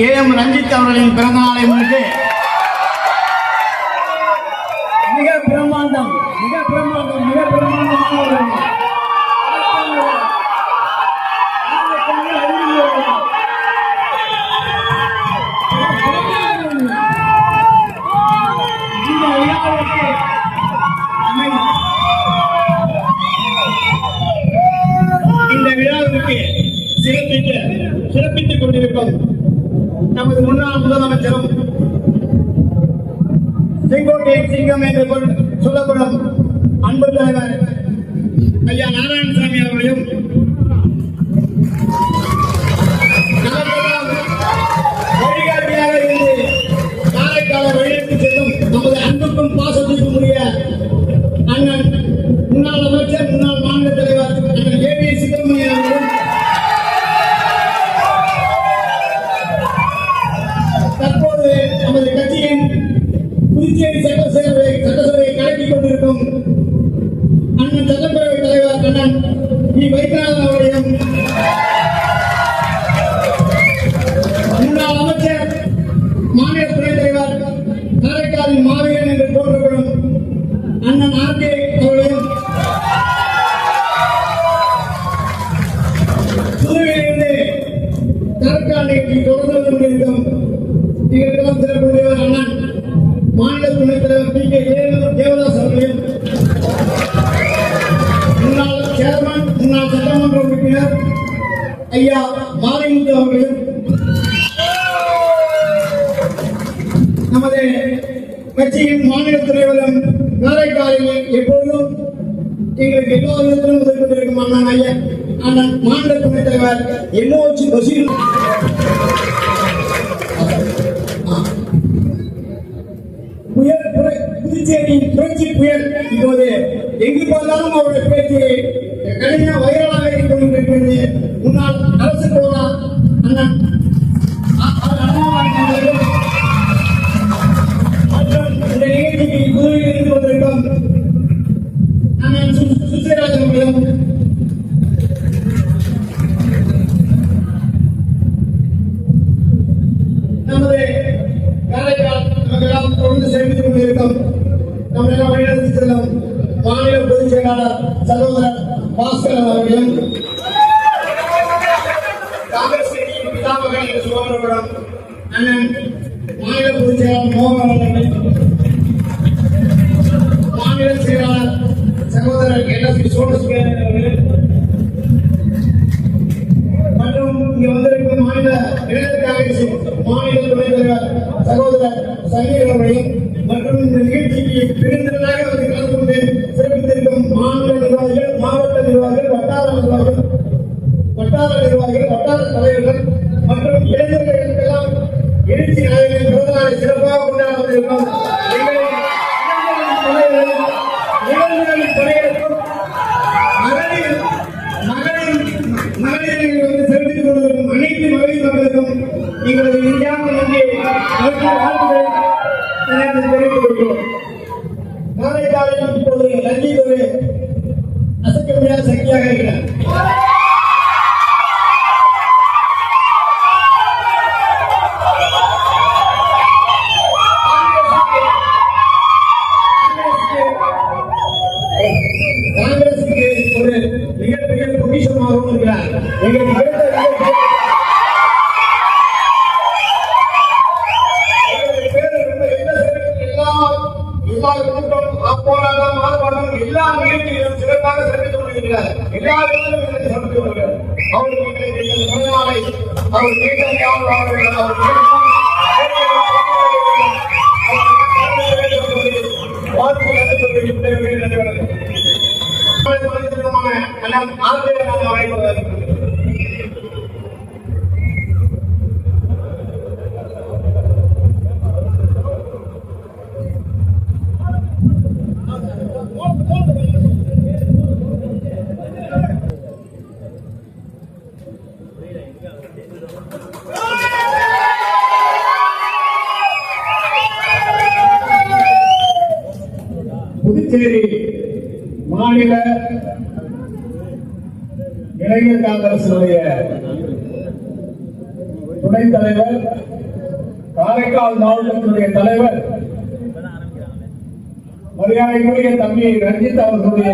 A M Ranjith அவர்களின் பிறந்த நாளை முன்னிட்டு மிக பிரம்மாண்டம் மிக பிரம்மாண்டம் மிக பிரம்மாண்டமான இந்த விழாவிற்கு சிறப்பித்து சிறப்பித்துக் கொண்டிருக்கும் நமது முன்னாள் முதலமைச்சரும் செங்கோட்டையின் சிங்கம் என்று சொல்லப்படும் அன்பு தலைவர் ஐயா நாராயணசாமி அவர்களையும் அண்ணன் சட்டப்பேரவை தலைவர் அண்ணன் வி வைத்தியநாதன் அவர்களையும் முன்னாள் அமைச்சர் மாநில துணைத் தலைவர் காரைக்காலின் மாவீரன் என்று போற்றப்படும் அண்ணன் ஆர் கே அவர்களையும் புதுவையிலிருந்து காரைக்கால் நிகழ்ச்சி தொடர்ந்து கொண்டிருக்கும் எங்களுக்கெல்லாம் சிறப்பு தலைவர் அண்ணன் மாநில துணைத் தலைவர் பி கே முன்னாள் சட்டமன்ற உறுப்பினர் ஐயா மாலைமுத்து அவர்களையும் நமது கட்சியின் மாநில தலைவரும் காரைக்காலில் எப்போதும் எங்களுக்கு எல்லா விதத்திலும் உதவி கொண்டிருக்கும் அண்ணன் ஐயா அண்ணன் மாநில துணைத் தலைவர் எல்லோச்சி பசீர் புயல் புதுச்சேரியின் புரட்சி புயல் இப்போது எங்கு பார்த்தாலும் அவருடைய பேச்சு நமது காரைக்கால் நமக்கெல்லாம் தொடர்ந்து சேமித்துக் கொண்டிருக்கும் நம்மளெல்லாம் வழிநடத்தி செல்லும் மாநில பொதுச் செயலாளர் சகோதரர் பாஸ்கரன் அவர்களும் காங்கிரஸ் கட்சியின் பிதாமகன் என்று சொல்லப்படும் அண்ணன் மாநில பொதுச் செயலாளர் மோகன் அவர்கள் மாநில செயலாளர் சகோதரர் என் எஸ். பி மாநில துணைத் தலைவர் சகோதரர் சங்கீர் அவர்களையும் மற்றும் இந்த நிகழ்ச்சிக்கு வந்து கலந்து கொண்டு சிறப்பித்திருக்கும் மாநில நிர்வாகிகள் மாவட்ட நிர்வாகிகள் வட்டார நிர்வாகிகள் வட்டார நிர்வாகிகள் வட்டார தலைவர்கள் மற்றும் இளைஞர்களுக்கெல்லாம் எழுச்சி நாயகன் பிறந்த சிறப்பாக கொண்டாட எங்களது இந்தியாவில் நன்றி வாழ்த்துக்களை தெரிவித்துக் கொள்கிறோம் காரைக்காலில் இப்போது ரஞ்சித் ஒரு அசைக்க முடியாத சக்தியாக இருக்கிறார் காங்கிரசுக்கு ஒரு மிகப்பெரிய பொக்கிஷமாகவும் இருக்கிறார். எங்களுக்கு கூட்டம் எல்லா நிகழ்ச்சிகளிலும் சிறப்பாக சிறப்பித்துக் கொண்டிருக்கிறார் எல்லா இடத்திலும் எங்களுக்கு சிறப்பித்துக் அவருக்கு எங்களுக்கு அவர் கேட்ட அவர் கேட்கும் புதுச்சேரி மாநில இளைஞர் காங்கிரசினுடைய துணைத் தலைவர் காரைக்கால் மாவட்டத்தினுடைய தலைவர் மரியாதைக்குரிய தம்பி ரஞ்சித் அவர்களுடைய